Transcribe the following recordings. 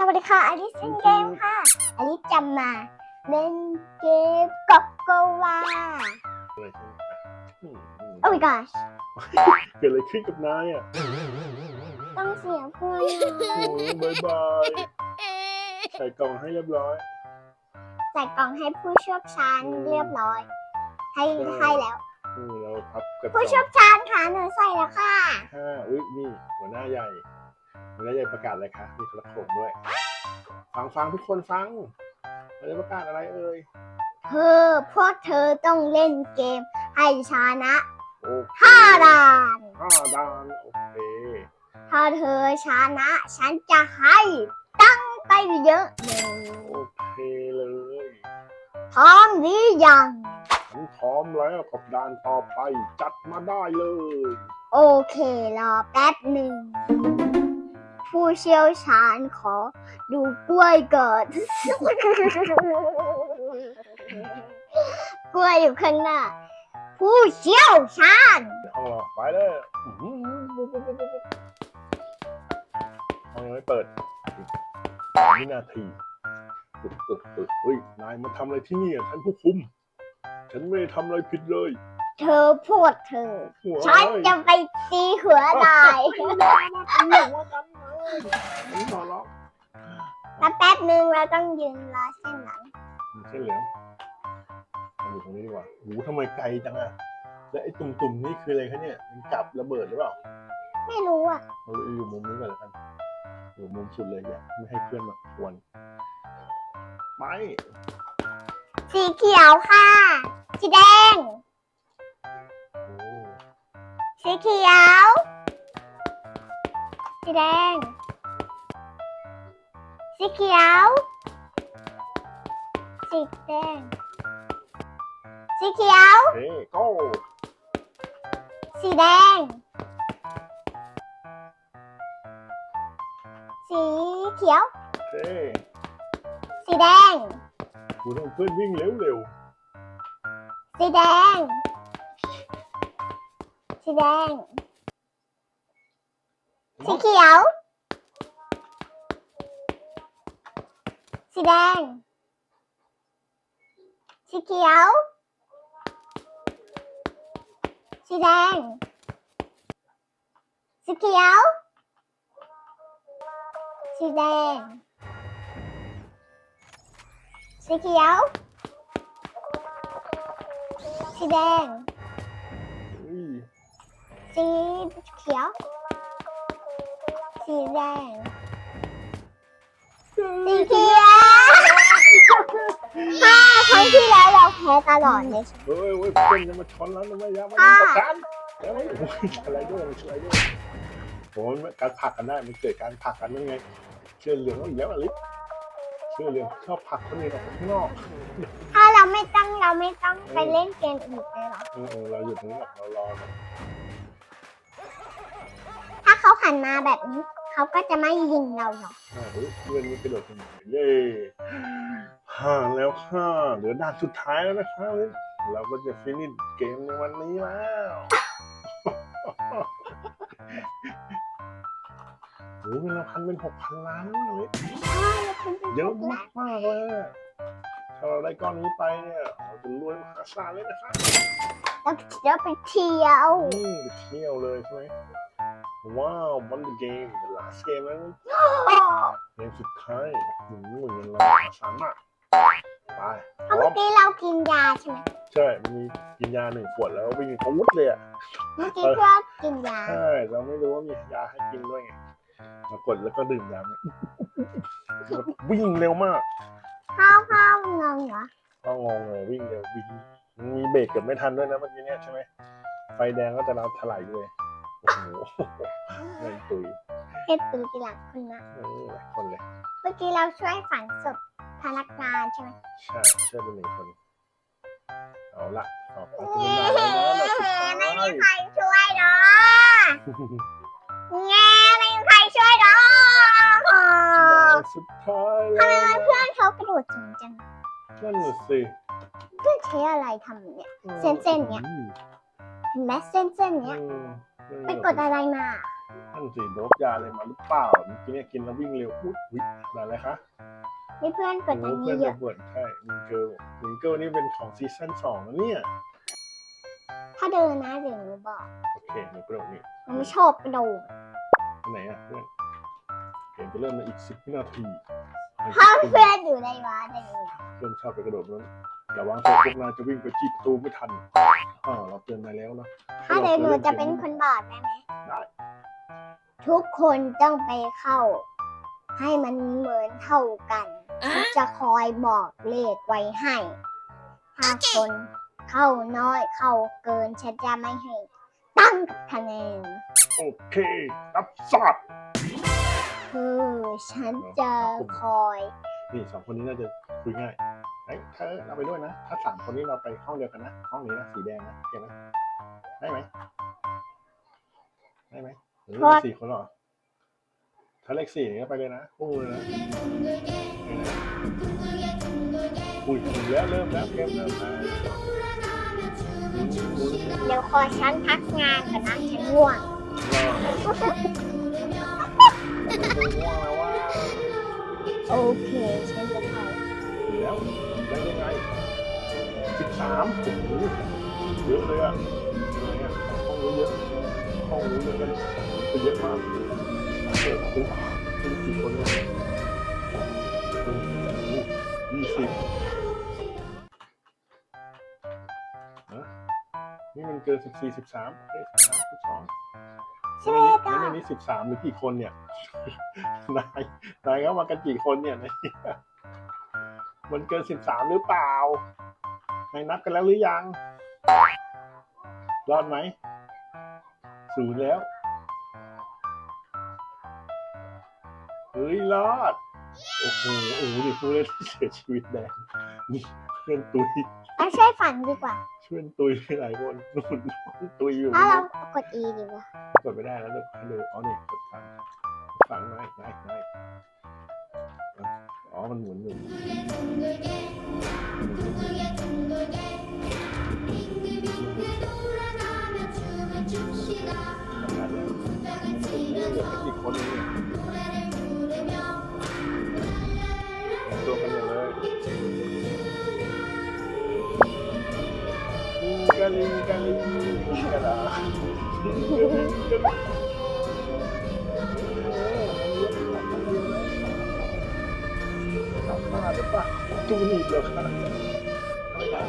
สวัสดีค่ะอลิซเล่นเกมค่ะอลิซจะมาเล่นเกมกบโกวาเลยใช่ไหมอืมอืมโอ้ my gosh เกิดอะไรขึ้นกับนายอะต้องเสียเพื่อนโอ้บายบายใส่กล่องให้เรียบร้อย ใส่กล่องให้ผู้เชี่ยวชาญเรียบร้อย ให้ให้แล้ว อืมเราพับกระจผู้เชี่ยวชาญค่ะหนูใส่แล้วค่ะ ห้าอุ้ยนี่หัวหน้าใหญ่ หัวหน้าใหญ่ประกาศอะไรคะ มีโทรโขงด้วย ฟังฟังทุกคนฟังเราจะประกาศอะไรเอ่ย เธอพวกเธอต้องเล่นเกมให้ชนะโอเคห้าด่านห้าดานโอเค ถ้าเธอชนะ ฉันจะให้ตั้งไปเยอะเลยโอเคเลยพร้อมหรือยัง ฉันพร้อมแล้วกับดานต่อไปจัดมาได้เลย โอเครอแป๊บหนึ่ง ผู้เชี่ยวชาญขอดูกล้วยเกิด กล้วยอยู่ข้างหน้า ผู้เชี่ยวชาญห้องเราไปเลยอื้อหือห้องยังไม่เปิดวินาทีเออเออเออเฮ้ยนายมาทำอะไรที่นี่อะท่านผู้คุม ฉันไม่ได้ทำอะไรผิดเลยเธอพูดเธอหัวฉันจะไปตีหัวนาย หัวกันเลยฉั นขอร้องแล้วแป๊บหนึ่งเราต้องยืนรอเส้นหลังมีเส้นเหลืองมาอยู่ตรงนี้ดีกว่าโอ้โหทำไมไกลจังอะแล้วไอ้ตุ่มๆนี่คืออะไรคะเนี่ย มันจับระเบิดหรือเปล่า ไม่รู้อะเราอยู่มุมนี้ก่อนแล้วกัน อยู่มุมสุดเลยอย่าไม่ให้เพื่อนมาควนไปสีเขียวค่ะ สีแดงโอ้สีเขียว สีแดง สีเขียว สีแดง สีเขียว เฮ้โก้สีแดง สีเขียว เฮ้สีแดง คุณต้องเพื่อนวิ่งเร็วเร็วสีแดง สีแดง สีเขียว สีแดง สีเขียว สีแดง สีเขียว สีแดง สีเขียว สีแดงอุ้ยสีเขียว สีแดง สีเขียวถ้าครั้งที่แล้วเราแพ้ตลอดเลยเฮ้ยเฮ้ยเพื่อนจะมาชนแล้วทำไมยามาประกันแล้วไม่โอ้ยอะไรด้วยมันช่วยด้วยโอ้ยการผักกันได้มันเกิดการผักกันยังไงเชื่อเหลืองอีกแล้วอลิสเชื่อเหลืองชอบผักคนอื่นออกข้างนอก ถ้าเราไม่ต้องเราไม่ต้องไปเล่นเกมอื่นเลยหรอเออเราอยู่ตรงนี้แหละเรารอถ้าเขาหันมาแบบนี้ เขาก็จะไม่ยิงเราหรอกอ่าเฮ้ยเพื่อนนี่กระโดดขึ้นมาเย้ห่างแล้วค่ะเหลือด่านสุดท้ายแล้วนะคะอลิสเราก็จะฟินิชเกมในวันนี้แล้วโอ้โหเงินรางวัลเป็นหกพันล้านเลยอลิสเยอะมากมากๆเลยอะถ้าเราได้ก้อนนี้ไปเนี่ยเราจะรวยมหาศาลเลยนะครับแล้วเดี๋ยวไปเที่ยว อืมไปเที่ยวเลยใช่ไหม ว้าววันเดอร์เกม the last game แล้วนะเกมสุดท้ายหืมเงินเรามหาศาลมากไปพเพราะร้อเมื่อมกี้เรากินยาใช่ไหมใช่มีกินยาหนึ่งขวดแล้ววิ่งอาวุธเลยอะ เมื่อกี้เพื่อกินยา ใช่เราไม่รู้ว่ามียาให้กินด้วยไงเรากดแล้วก็ดื่มยาเนี่ยวิ่งเร็วมากข้าวข้าวงงเหรอก็งงเลยวิ่งเร็ววิ่งมีเบรกเกือบไม่ทันด้วยนะเมื่อกี้เนี่ยใช่ไหมไฟแดงก็จะเราถลายเลย โอ้โหเงินตุยเฮ็ดตูทีหลังคุณนะนี่หลายคนเลย เมื่อกี้เราช่วยฝังศพพนักงานใช่ไหมใช่ชื่อเป็นหนึ่งคน เอาละต่อไปเย้เป็นไม่มีใครช่วยหรอกแง่ไม่มีใครช่วยหรอกสุดท้ายทำไมเพื่อนเขากระโดดสูงจังนั่นน่ะสิเพื่อนใช้อะไรทำเนี่ยเส้นๆเนี่ยมเห็นไหมเส้นๆเนี้ย ไปกดอะไรมานนั่นสิโดบยาอะไรมาหรือเปล่าเมื่อกี้เนี่ยกินแล้ววิ่งเร็วอุ๊ยอุ๊ยอะไรคะนี่เพื่อนกดอันโอ้นี้เพื่อนเยระอะเบิดใช่วิงเกิลวิงเกิลนี่เป็นของซีซั่นสองแล้วเนี่ย ถ้าเดินนะเดี๋ยวหนูบอก โอเคหนูกระโดดนี่หนูไม่ชอบกระโดดอันไหนอะเพื่อนเกมจะเริ่มในอีกสิบวินาทีถ้าเพื่อนอยู่ในวัดได้ยังไงเริ่มชอบไปกระโดดนั้น ระวังตัวพวกนายจะวิ่งไปจีบประตูไม่ทันอ่าเราเตือนนายแล้วนะถ้าเดี๋ยวหนูจะเป็นคนบาดได้ไหมได้ทุกคนต้องไปเข้า ให้มันเหมือนเท่ากัน จะคอยบอกเลขไว้ให้ ถ้าคนเข้าน้อยเข้าเกินฉันจะไม่ให้ตั้งคะแนน โอเครับทราบคือฉันจะคอย นี่สองคนนี้น่าจะคุยง่าย เฮ้ยเธอเราไปด้วยนะ ถ้าสามคนนี้เราไปห้องเดียวกันนะ ห้องนี้นะสีแดงนะโอเคไหมได้ไหมได้ไหมหรือมีสี่คนเหรอถ้าเลขสี่นี่ก็ไปเลยนะพุ่งเลยนะไปนะอุ้ยถึงแล้วเริ่มแล้วเกมเริ่มแล้วหมุนหมุนเดี๋ยวคอยฉันพักงานก่อนนะฉันง่วงรอแต่มันคงง่วงแล้วว่าโอเคฉันจะไปถึง แล้วได้ยังไงสิบสามโอ้โหเยอะเลยอะอะไรอะห้องเยอะๆห้องนี้เยอะกันไปเยอะมากโอ้โหเป็นกี่คนเนี่ยโอ้โหยี่สิบฮะนี่มันเกินสิบสี่สิบสามเอ้ยสิบสามสิบสองใช่ไหมนี่จ๊ะในนี้สิบสามหรือกี่คนเนี่ย นาย นายเข้ามากันกี่คนเนี่ยในนี้ มันเกินสิบสามหรือเปล่านายนับกันแล้วหรือยัง รอดไหมศูนย์แล้ว เฮ้ย รอด โอ้โหโอ้โหนี่ผู้เล่นที่เสียชีวิตแดงนี่เพื่อนตุยเอาช่วยฝันดีกว่าเพื่อนตุยหลายคนนู่นตุยอยู่ถ้าเรากด E ดีกว่ากดไม่ได้แล้วเดี๋ยวให้ดูอ๋อนี่กดฟังฟังไม่ไม่ไม่ อ๋อมันหมุนอยู่ทำงา หลือแค่กี่คนเองเนี่ยรวมตัวกันอย่างเลยลิงกะลิงกะลิงลิงกะลาลิงกะลิงกะลิงกลับมาหรือเปล่าจูนีบเลยครับไม่ได้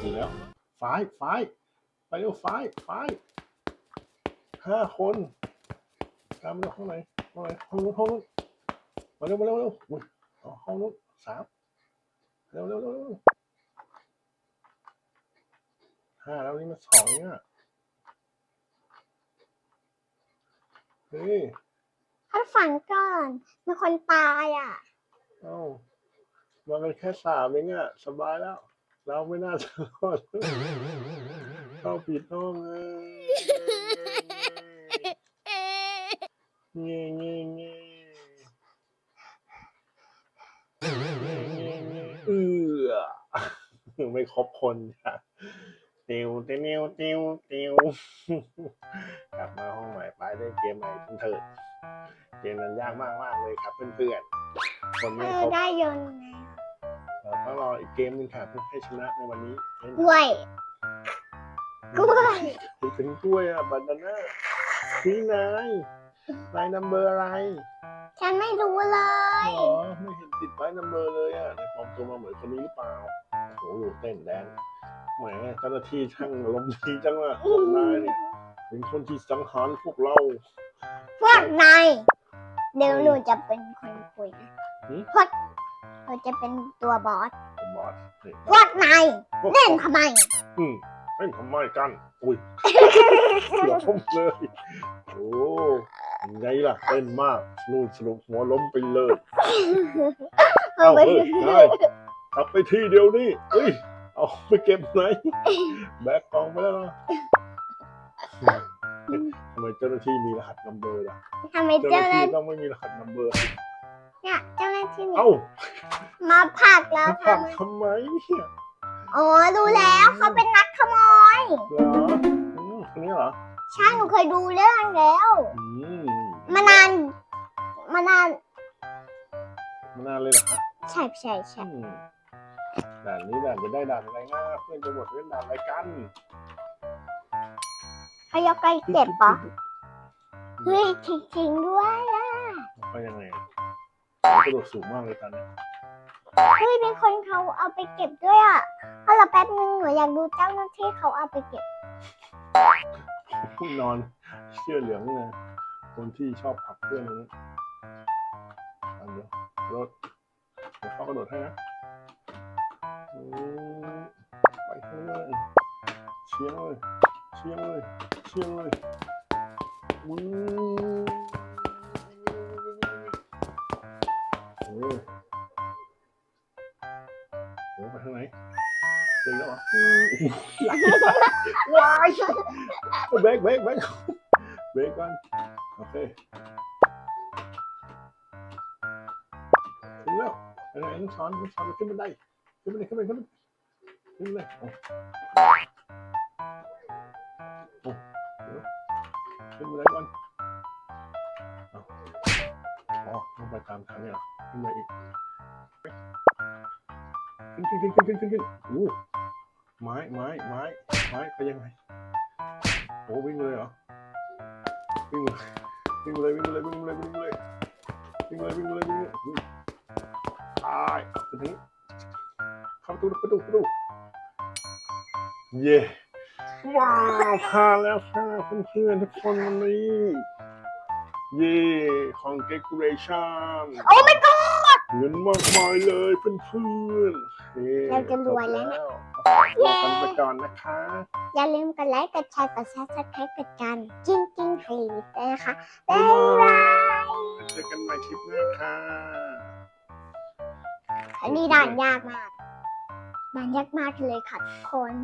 ดีแล้วไฟไฟไปเร็วไฟไฟห้าคนตามมาเร็วข้างในข้างในห้องนู้นห้องนู้นมาเร็วมาเร็วเร็วอุ้ยห้องนู้นสามเร็วเร็วเร็วเร็วห้าแล้วนี่มันสองเองอะเฮ้ย ถ้าฝันก่อนมีคนตายอะ เอ้า มากันแค่สามเองอะสบายแล้ว เราไม่น่าจะรอดเข้าผิดห้องเงี้ยเงี้ยเงี้ยเออไม่ครบคนค่ะติวติวติวติวกลับมาห้องใหม่ไปเล่นเกมใหม่ทุนเถิดเกมนั้นยากมากมากๆเลยครับเพื่อนๆคนไม่ครบได้ยน ต์ไงเราต้องรออีกเกมหนึงค่ะเพื่อให้ชนะในวันนี้เล่นกล้วย กล้วยถึงกล้วยอะบานาน่าพี่นายนายนัมเบอร์อะไรฉันไม่รู้เลยหรอไม่เห็นติดไว้นัมเบอร์เลยอะในปลอมตัวมาเหมือนคนนี้หรือเปล่าโอ้โหดูเต้นแดนแหมเจ้าหน้าที่ช่างลมณ์ดีจังอะพวกนายเนี่ยเป็นคนที่สังหารพวกเรา พวกนายเดี๋ยวหนูจะเป็นคนคุยนะหืม พวก หนูจะเป็นตัวบอสผมบอสนี่พวกนายพวกเล่นทำไม อืมเล่นทำไมกันอุ้ยหัวล้มเลยโอ้ยังไงล่ะเต้นมากนู่นสรุปหัวล้มไปเลยเอาเฮ้ยนายกลับไปที่เดียวนี่เฮ้ยเอาไปเก็บไหนแบกกองไปแล้วนะทำไมเจ้าหน้าที่มีรหัสนัมเบอร์ล่ะทำไมเจ้าหเจ้าน้าหน้าที่ต้องไม่มีรหัสนัมเบอร์ เนี่ยเจ้าหน้าที่เนี่ยเอ้ามาผลักแล้วมาผลัค่ะกทำไมเนี่ยอ๋อรู้แล้วเขาเป็นนักขโมย เหรออืมคนนี้เหรอใช่หนูเคยดูเรื่องแล้ว อืมมานาน มานานมานานเลยเหรอฮะใช่ใช่ใช่อืมด่านนี้ด่านจะได้ด่านอะไรง่ายเพื่อนจะหมดเล่นด่านอะไรกันพยาไกเจ็บปะเฮ้ยจริงๆด้วยอะไปยังไงอะ กระโดดสูงมากเลยตอนนี้เฮ้ยเป็นคนเขาเอาไปเก็บด้วยอะเอาละแป๊บนึงหนูอยากดูเจ้าหน้าที่เขาเอาไปเก็บผู้นอนเชื่อเหลืองนี่นะคนที่ชอบขับเครื่องนี้อันเดียวรถเดี๋ยวเขากระโดดให้นะอืมไปข้างหน้าเชียงเลยเชียงเลยเชียงเลยวิ่ งโอ้ยโอ้ไปทางไหนเจอแล้วเหรออืมว้ายเบรกเบรกเบรกเบรกก่อนโอเคถึงแล้วไปไหนน้องช้อนน้องช้อนขึ้นบันไดขึ้นบันไดขึ้นบันไดขึ้นบันไดขึ้นบันไดโอ้โอ้เดี๋ยวขึ้นบันไดก่อนเอาอ๋อต้องไปตามทางเนี่ยเหรอ ขึ้นไปอีกขึ้นขึ้นขึ้นขึ้นขึ้นขึ้นโอ้ไม้ไม้ไม้ไม้ไปยังไงโอ้วิ่งเลยเหรอวิ่งเลยวิ่งเลยวิ่งเลยวิ่งเลยวิ่งเลยวิ่งเลยวิ่งเลยวิ่งเลยตายตรงนี้เข้าประตูประตูประตูเย่ว้าวผ่านแล้วค่ะเพื่อนๆทุกคนวันนี้เย่ congratulation โอ้ my god เงินมากมายเลยเพื่อนๆเฮ้เราจะรวยแล้วนะจบกันไปก่อนนะคะ อย่าลืมกดไลค์กดแชร์กดซับสไครต์กดกันจิ้งจิ้งให้ด้วยนะคะบ๊าบ๊ายยบาบายยเจอกันใหม่คลิปหน้าค่ะอันนี้ด่านยากมากด่านยากมากเลยค่ะทุกคน